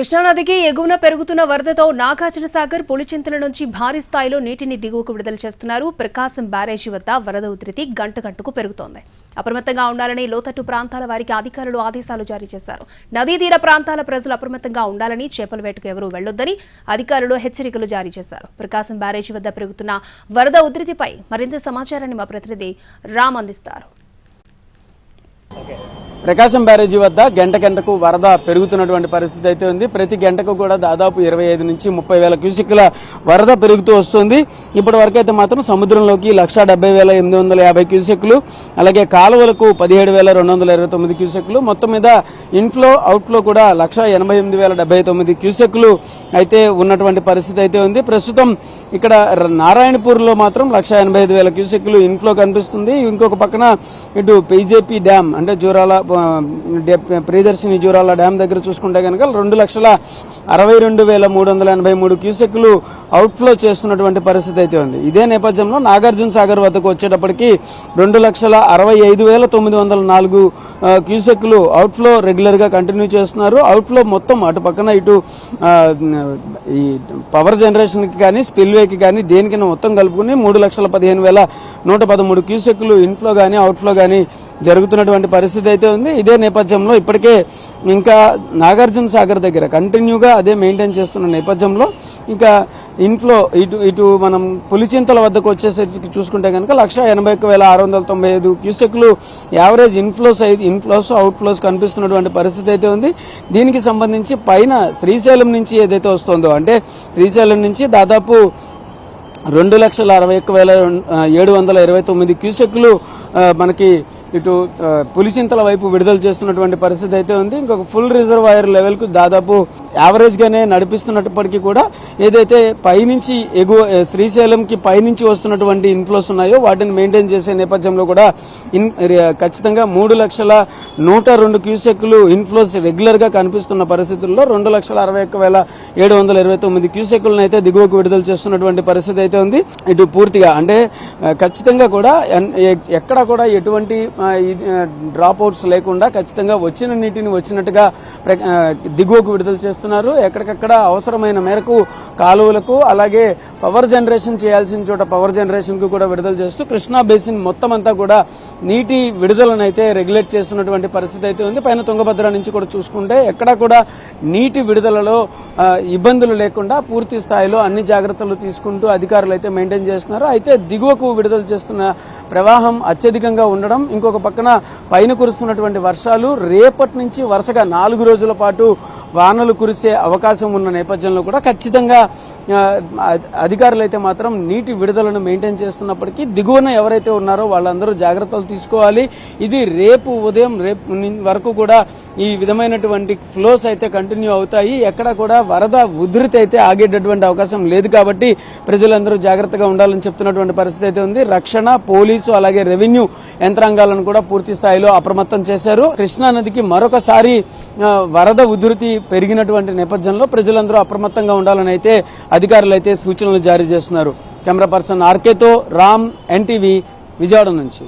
కృష్ణానదికి ఎగువన పెరుగుతున్న వరదతో నాగార్జున సాగర్ పులిచింతల నుంచి భారీ స్థాయిలో నీటిని దిగువకు విడుదల చేస్తున్నారు. ప్రకాశం బ్యారేజీ వద్ద వరద ఉధృతి గంట గంటకు పెరుగుతోంది. అప్రమత్తంగా ఉండాలని లోతట్టు ప్రాంతాల వారికి అధికారులు ఆదేశాలు జారీ చేశారు. నదీ తీర ప్రాంతాల ప్రజలు అప్రమత్తంగా ఉండాలని చేపల వేటకు ఎవరూ వెళ్ళొద్దని అధికారులు హెచ్చరికలు జారీ చేశారు. ప్రకాశం బ్యారేజీ వద్ద పెరుగుతున్న వరద ఉధృతిపై మరింత సమాచారాన్ని మా ప్రతినిధి రామ్ అందిస్తారు. ప్రకాశం బ్యారేజీ వద్ద గంట గంటకు వరద పెరుగుతున్నటువంటి పరిస్థితి అయితే ఉంది. ప్రతి గంటకు కూడా దాదాపు ఇరవై ఐదు నుంచి ముప్పై వేల క్యూసిక్ల వరద పెరుగుతూ వస్తుంది. ఇప్పటి వరకు అయితే మాత్రం సముద్రంలోకి లక్ష డెబ్బై వేల ఎనిమిది వందల యాభై క్యూసెక్లు అలాగే కాలువలకు పదిహేడు వేల రెండు వందల ఇరవై తొమ్మిది క్యూసెక్లు మొత్తం మీద ఇన్ఫ్లో అవుట్ఫ్లో కూడా లక్ష ఎనభై ఎనిమిది వేల డెబ్బై తొమ్మిది క్యూసెక్లు అయితే ఉన్నటువంటి పరిస్థితి అయితే ఉంది. ప్రస్తుతం ఇక్కడ నారాయణపూర్లో మాత్రం లక్ష ఎనభై ఐదు వేల క్యూసెక్లు ఇన్ఫ్లో కనిపిస్తుంది. ఇంకొక పక్కన ఇటు పీజేపీ డ్యామ్ అంటే జూరాల ప్రియదర్శిని జూరాల డ్యామ్ దగ్గర చూసుకుంటే కనుక రెండు లక్షల అరవై రెండు వేల మూడు వందల ఎనభై మూడు క్యూసెక్లు అవుట్ఫ్లో చేస్తున్నటువంటి పరిస్థితి అయితే ఉంది. ఇదే నేపథ్యంలో నాగార్జున సాగర్ వద్దకు వచ్చేటప్పటికి రెండు లక్షల అరవై ఐదు వేల తొమ్మిది వందల నాలుగు క్యూసెక్లు అవుట్ఫ్లో రెగ్యులర్గా కంటిన్యూ చేస్తున్నారు. అవుట్ఫ్లో మొత్తం అటు పక్కన ఇటు ఈ పవర్ జనరేషన్కి కానీ స్పిల్వేకి కానీ దేనికైనా మొత్తం కలుపుకుని మూడు లక్షల పదిహేను వేల నూట పదమూడు క్యూసెక్లు ఇన్ఫ్లో కానీ అవుట్ఫ్లో కానీ జరుగుతున్నటువంటి పరిస్థితి అయితే ఉంది. ఇదే నేపథ్యంలో ఇప్పటికే ఇంకా నాగార్జున సాగర్ దగ్గర కంటిన్యూగా అదే మెయింటైన్ చేస్తున్న నేపథ్యంలో ఇంకా ఇన్ఫ్లో ఇటు ఇటు మనం పులిచింతల వద్దకు వచ్చేసరికి చూసుకుంటే కనుక లక్ష ఎనభై ఒక్క వేల ఆరు వందల తొంభై ఐదు క్యూసెక్లు యావరేజ్ ఇన్ఫ్లోస్ అయితే ఇన్ఫ్లోస్ అవుట్ఫ్లోస్ కనిపిస్తున్నటువంటి పరిస్థితి అయితే ఉంది. దీనికి సంబంధించి పైన శ్రీశైలం నుంచి ఏదైతే వస్తుందో అంటే శ్రీశైలం నుంచి దాదాపు రెండు లక్షల అరవై ఒక్క వేల ఏడు వందల ఇరవై తొమ్మిది క్యూసెక్లు మనకి ఇటు పులిచింతల వైపు విడుదల చేస్తున్నటువంటి పరిస్థితి అయితే ఉంది. ఇంకొక ఫుల్ రిజర్వాయర్ లెవెల్కు దాదాపు యావరేజ్ గానే నడిపిస్తున్నప్పటికీ కూడా ఏదైతే పైనుంచి ఎగువ శ్రీశైలంకి పైనుంచి వస్తున్నటువంటి ఇన్ఫ్లోస్ ఉన్నాయో వాటిని మెయింటైన్ చేసే నేపథ్యంలో కూడా ఇన్ ఖచ్చితంగా మూడు లక్షల నూట రెండు క్యూసెక్లు ఇన్ఫ్లోస్ రెగ్యులర్గా కనిపిస్తున్న పరిస్థితుల్లో రెండు లక్షల అరవై ఒక్క వేల ఏడు వందల ఇరవై తొమ్మిది క్యూసెక్లను అయితే దిగువకు విడుదల చేస్తున్నటువంటి పరిస్థితి అయితే ఉంది. ఇటు పూర్తిగా అంటే ఖచ్చితంగా కూడా ఎన్- ఎక్కడా కూడా ఎటువంటి డ్రాప్ అవుట్స్ లేకుండా ఖచ్చితంగా వచ్చిన నీటిని వచ్చినట్టుగా ప్ర- దిగువకు విడుదల చేస్తున్నారు. ఎక్కడికక్కడ అవసరమైన మేరకు కాలువలకు అలాగే పవర్ జనరేషన్ చేయాల్సిన చోట పవర్ జనరేషన్కు కూడా విడుదల చేస్తూ కృష్ణా బేసిన్ మొత్తం అంతా కూడా నీటి విడుదలను అయితే రెగ్యులేట్ చేస్తున్నటువంటి పరిస్థితి అయితే ఉంది. పైన తుంగభద్ర నుంచి కూడా చూసుకుంటే ఎక్కడా కూడా నీటి విడుదలలో ఇబ్బందులు లేకుండా పూర్తి స్థాయిలో అన్ని జాగ్రత్తలు తీసుకుంటూ అధికారులు అయితే మెయింటైన్ చేస్తున్నారు. అయితే దిగువకు విడుదల చేస్తున్న ప్రవాహం అత్యధికంగా ఉండడం ఇంకో ఇంకొక పక్కన పైన కురుస్తున్నటువంటి వర్షాలు రేపటి నుంచి వరుసగా నాలుగు రోజుల పాటు వానలు కురిసే అవకాశం ఉన్న నేపథ్యంలో కూడా ఖచ్చితంగా అధికారులు అయితే మాత్రం నీటి విడుదలను మెయింటైన్ చేస్తున్నప్పటికీ దిగువన ఎవరైతే ఉన్నారో వాళ్ళందరూ జాగ్రత్తలు తీసుకోవాలి. ఇది రేపు ఉదయం రేపు వరకు కూడా ఈ విధమైనటువంటి ఫ్లోస్ అయితే కంటిన్యూ అవుతాయి. ఎక్కడ కూడా వరద ఉధృతి అయితే ఆగేటటువంటి అవకాశం లేదు కాబట్టి ప్రజలందరూ జాగ్రత్తగా ఉండాలని చెప్తున్నటువంటి పరిస్థితి అయితే ఉంది. రక్షణ పోలీసు అలాగే రెవెన్యూ యంత్రాంగాలను కూడా పూర్తి స్థాయిలో అప్రమత్తం చేశారు. కృష్ణా నదికి మరొకసారి వరద ఉధృతి పెరిగినటువంటి నేపథ్యంలో ప్రజలందరూ అప్రమత్తంగా ఉండాలని అయితే అధికారులు అయితే సూచనలు జారీ చేస్తున్నారు. కెమెరా పర్సన్ ఆర్కేతో రామ్ ఎన్టీవీ విజయవాడ నుంచి.